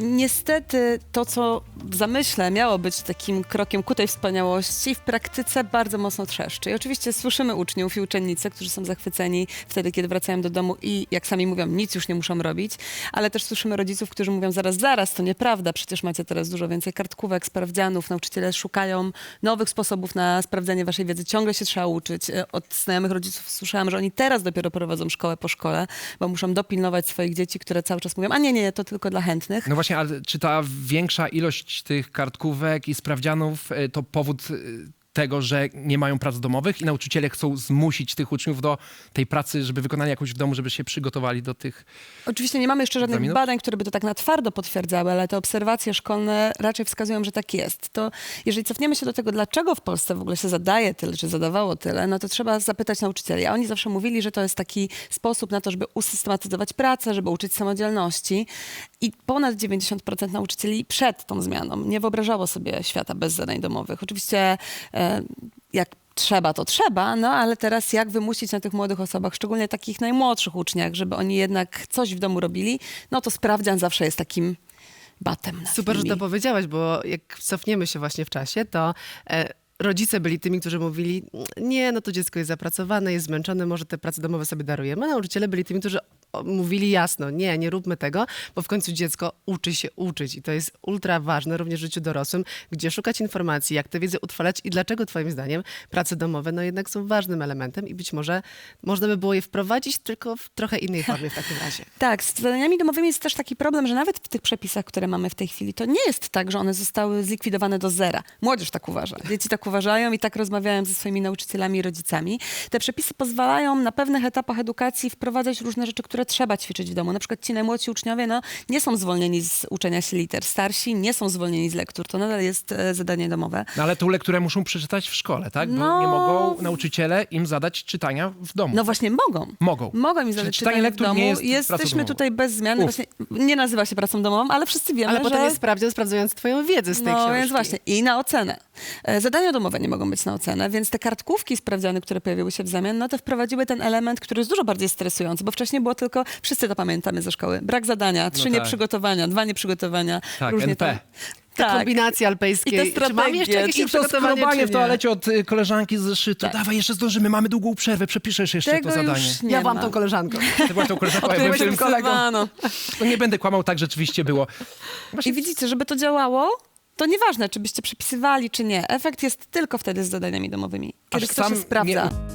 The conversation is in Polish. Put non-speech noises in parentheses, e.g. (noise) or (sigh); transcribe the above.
Niestety to, co w zamyśle miało być takim krokiem ku tej wspaniałości, w praktyce bardzo mocno trzeszczy. I oczywiście słyszymy uczniów i uczennice, którzy są zachwyceni wtedy, kiedy wracają do domu i jak sami mówią, nic już nie muszą robić, ale też słyszymy rodziców, którzy mówią zaraz, zaraz, to nieprawda, przecież macie teraz dużo więcej kartkówek, sprawdzianów, nauczyciele szukają nowych sposobów na sprawdzanie waszej wiedzy, ciągle się trzeba uczyć. E, Od znajomych rodziców słyszałam, że oni teraz dopiero prowadzą szkołę po szkole, bo muszą dopilnować swoich dzieci, które cały czas mówią, a nie, nie, to tylko dla chętnych. No właśnie, ale czy ta większa ilość tych kartkówek i sprawdzianów e, to powód e, tego, że nie mają prac domowych i nauczyciele chcą zmusić tych uczniów do tej pracy, żeby wykonali jakąś w domu, żeby się przygotowali do tych... Oczywiście nie mamy jeszcze żadnych Egzaminów? badań, które by to tak na twardo potwierdzały, ale te obserwacje szkolne raczej wskazują, że tak jest. To jeżeli cofniemy się do tego, dlaczego w Polsce w ogóle się zadaje tyle, czy zadawało tyle, no to trzeba zapytać nauczycieli. A oni zawsze mówili, że to jest taki sposób na to, żeby usystematyzować pracę, żeby uczyć samodzielności. I ponad 90% nauczycieli przed tą zmianą nie wyobrażało sobie świata bez zadań domowych. Oczywiście e, jak trzeba, to trzeba, no ale teraz jak wymusić na tych młodych osobach, szczególnie takich najmłodszych uczniach, żeby oni jednak coś w domu robili, no to sprawdzian zawsze jest takim batem nad Super, że nimi. to powiedziałaś, bo jak cofniemy się właśnie w czasie, to e, rodzice byli tymi, którzy mówili, nie, no to dziecko jest zapracowane, jest zmęczone, może te prace domowe sobie darujemy. Nauczyciele byli tymi, którzy mówili jasno, nie, nie róbmy tego, bo w końcu dziecko uczy się uczyć i to jest ultra ważne również w życiu dorosłym, gdzie szukać informacji, jak tę wiedzę utrwalać i dlaczego twoim zdaniem prace domowe no jednak są ważnym elementem i być może można by było je wprowadzić tylko w trochę innej formie w takim razie. (laughs) Tak, z zadaniami domowymi jest też taki problem, że nawet w tych przepisach, które mamy w tej chwili, to nie jest tak, że one zostały zlikwidowane do zera. Młodzież tak uważa. Dzieci tak uważają i tak rozmawiają ze swoimi nauczycielami i rodzicami. Te przepisy pozwalają na pewnych etapach edukacji wprowadzać różne rzeczy, które trzeba ćwiczyć w domu. Na przykład ci najmłodsi uczniowie no, nie są zwolnieni z uczenia się liter. Starsi nie są zwolnieni z lektur. To nadal jest e, zadanie domowe. No ale tą lekturę muszą przeczytać w szkole, tak? Bo No. nie mogą nauczyciele im zadać czytania w domu. No właśnie mogą. Mogą. Mogą mi zadać czytanie czytanie w lektur domu. nie jest pracą Jesteśmy domową. tutaj bez zmiany. Uf. Właśnie nie nazywa się pracą domową, ale wszyscy wiemy, Ale że... potem jest sprawdzian sprawdzając twoją wiedzę z tej no, książki. więc właśnie. I na ocenę. E, Zadania domowe nie mogą być na ocenę, więc te kartkówki sprawdziane, które pojawiły się w zamian, no to wprowadziły ten element, który jest dużo bardziej stresujący, bo wcześniej było tylko, wszyscy to pamiętamy ze szkoły, brak zadania, trzy tak. nieprzygotowania, dwa nieprzygotowania. Tak, różnie NP. Ta Tak. kombinacja alpejskiej. I te Czy mam jeszcze jakieś czy to przygotowanie, Skrobanie w toalecie od y, koleżanki z zeszytu. Tak. Dawaj, jeszcze zdążymy, mamy długą przerwę, przepiszesz jeszcze Tego to zadanie. już nie Ja ma. byłam tą koleżanką. Ty byłaś tą koleżanką, ja byłem tym kolegą. wypisywano. To nie będę kłamał, tak rzeczywiście było. I widzicie, żeby to działało, to nieważne, czy byście przepisywali, czy nie. Efekt jest tylko wtedy z zadaniami domowymi, kiedy Aż to się sprawdza. nie-